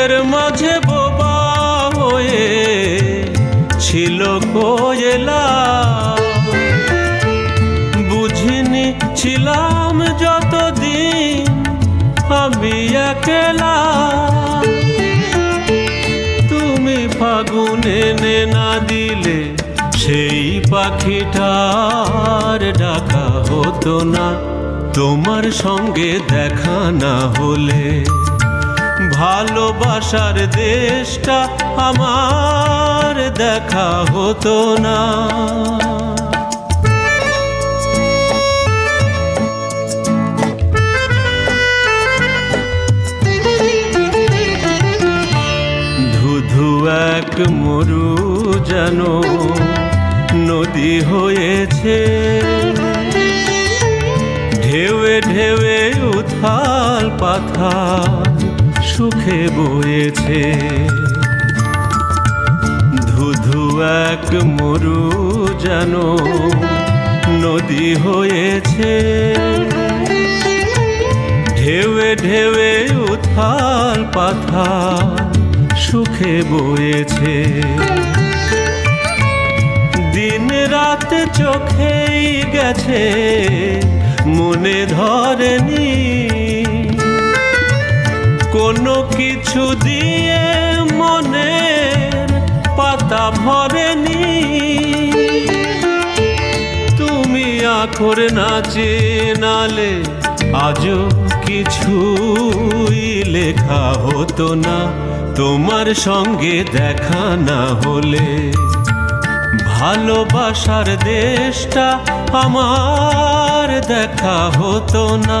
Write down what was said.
বুকের মাঝে বোবা হয়ে ছিল কোয়েলা। বুঝিনি ছিলাম যতদিন আমি একলা। তুমি ফাগুনে না দিলে সেই পাখিটার ডাকা হতো না। তোমার সঙ্গে দেখা না হলে ভালোবাসার দেশটা আমার দেখা হতো না। ধুধু এক মরু যেন নদী হয়েছে। ঢেউয়ে ঢেউয়ে উথাল পাথাল সুখে বয়েছে। ধুধু এক মরু যেন নদী হয়েছে। ঢেউয়ে ঢেউয়ে উথাল পাথা সুখে বয়েছে। দিন রাত চোখেই গেছে, মনে ধরেনি কোনো কিছু দিয়ে মনের পাতা ভরেনি। তুমি আখর নাচে নালে আজও কিছুই লেখা হতো না। তোমার সঙ্গে দেখা না হলে ভালোবাসার দেশটা আমার দেখা হতো না।